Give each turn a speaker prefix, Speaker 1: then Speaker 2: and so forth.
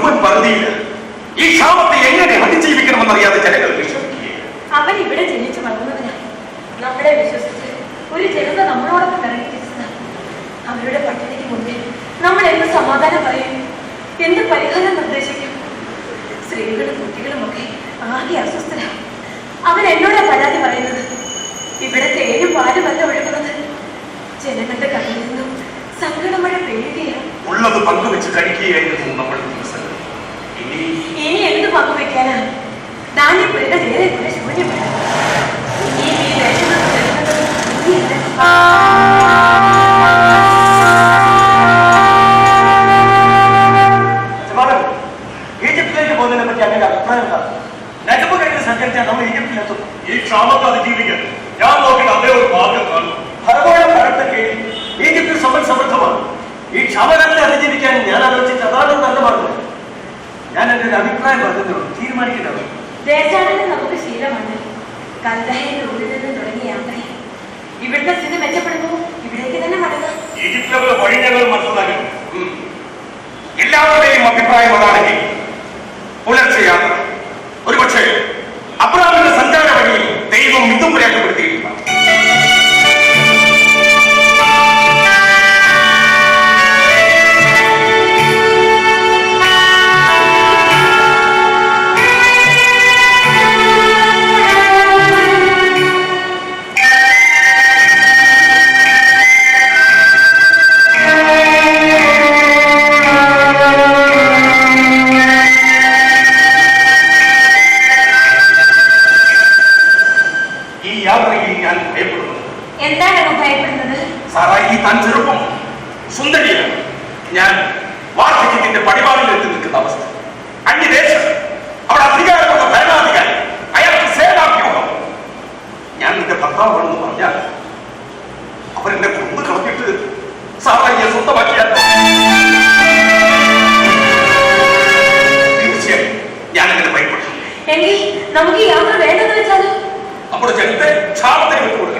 Speaker 1: മുഴുവൻ പറഞ്ഞില്ല. ഈ ക്ഷാമത്തെ എങ്ങനെ അതിജീവിക്കണമെന്നറിയാതെ ജനങ്ങൾ
Speaker 2: അവൻ ഇവിടെ ജനിച്ചു വളർന്നവനാ നമ്മളെ വിശ്വസിച്ച് ഒരു ജനത നമ്മളോടൊപ്പം ഇറങ്ങി അവരുടെ പട്ടിണിക്ക് മുന്നിൽ നമ്മൾ എന്ത് സമാധാനം പറയും? എന്ത് പരിഹാരം നിർദ്ദേശിക്കും? സ്ത്രീകളും കുട്ടികളും ഒക്കെ ആകെ അസ്വസ്ഥരാണ് അവൻ എന്നോട് പരാതി പറയുന്നത്? ഇവിടെ തേനും പാലും അല്ല ഒഴുകുന്നത്. ജനങ്ങളുടെ കണ്ണിൽ നിന്നും സങ്കടമഴ പെയ്യുകയാണ്.
Speaker 1: ഉള്ളത് പങ്കുവെച്ച് കഴിക്കുകയായിരുന്നു നമ്മൾ ദിവസങ്ങൾ. ഇനി
Speaker 2: ഇനി എന്ത് പങ്കുവെക്കാനാണ് ധാന്യപ്പുരയുടെ നേരെ കൂടെ ശൂന്യമാണ് ഇനി ഈ ദേശത്ത് വരുന്നത് ഇനിയില്ല.
Speaker 3: ജമാലം, ഈജിപ്തിലേക്ക് പോകുന്നതിനെ പറ്റി അങ്ങനെ അഭിപ്രായം എന്താണ് നജബ് കഴിഞ്ഞ് സഞ്ചരിച്ചാൽ നമ്മൾ ഈജിപ്തിലെത്തും
Speaker 1: ഈ ക്ഷാമത്തെ അതിജീവിക്കാൻ ഞാൻ നോക്കിയിട്ട് അതേ ഒരു മാർഗം കാണും
Speaker 3: ഫറവോയുടെ ഭരണത്തെ കീഴിൽ ഈജിപ്തിൽ സമ്പൽ സമൃദ്ധമാണ് ഈ ക്ഷാമകാലത്തെ അതിജീവിക്കാൻ ഞാൻ ആലോചിച്ച് അതാണ് നല്ല മാർഗം ഞാൻ എന്റെ ഒരു അഭിപ്രായം പറഞ്ഞുള്ളൂ തീരുമാനിക്കുന്നത്
Speaker 2: ദേശാടനം നമുക്ക് ശീലമാണ് കൽദഹയുടെ ഉള്ളിൽ നിന്ന് തുടങ്ങിയ യാത്ര ഇവിടുത്തെ സ്ഥിതി മെച്ചപ്പെടുന്നു. ഇവിടേക്ക് തന്നെ മടങ്ങാം.
Speaker 1: ഈജിപ്തിലെ വഴി ഞങ്ങൾ മനസ്സിലാക്കി എല്ലാവരുടെയും അഭിപ്രായം അതാണെങ്കിൽ
Speaker 2: എന്താണ് ഭയപ്പെടുന്നത്?
Speaker 1: സാറാ ഈ താൻ ചെറുപ്പം സുന്ദരിയാണ്. ഞാൻ വാർദ്ധക്യത്തിന്റെ പടിവാളിൽ എത്തി നിൽക്കുന്ന അവസ്ഥ. അന്യദേശം അവിടെ അധികാരമുള്ള ഭരണാധികാരി അയാൾക്ക് സേനാഭ്യൂഹം ഞാൻ നിന്റെ ഭർത്താവാണെന്ന് പറഞ്ഞാൽ അവരെന്നെ കൊന്നു കളഞ്ഞിട്ട് സാറായിയെ സ്വന്തമാക്കിയാൽ തീർച്ചയായും ഞാൻ അങ്ങനെ ഭയപ്പെട്ടു
Speaker 2: എങ്കിൽ നമുക്ക് യാത്ര വേണ്ടെന്ന് വെച്ചാലോ
Speaker 1: നമ്മുടെ ജനത്തെ ക്ഷാമത്തിന് വിട്ടുകൊടുക്കണം.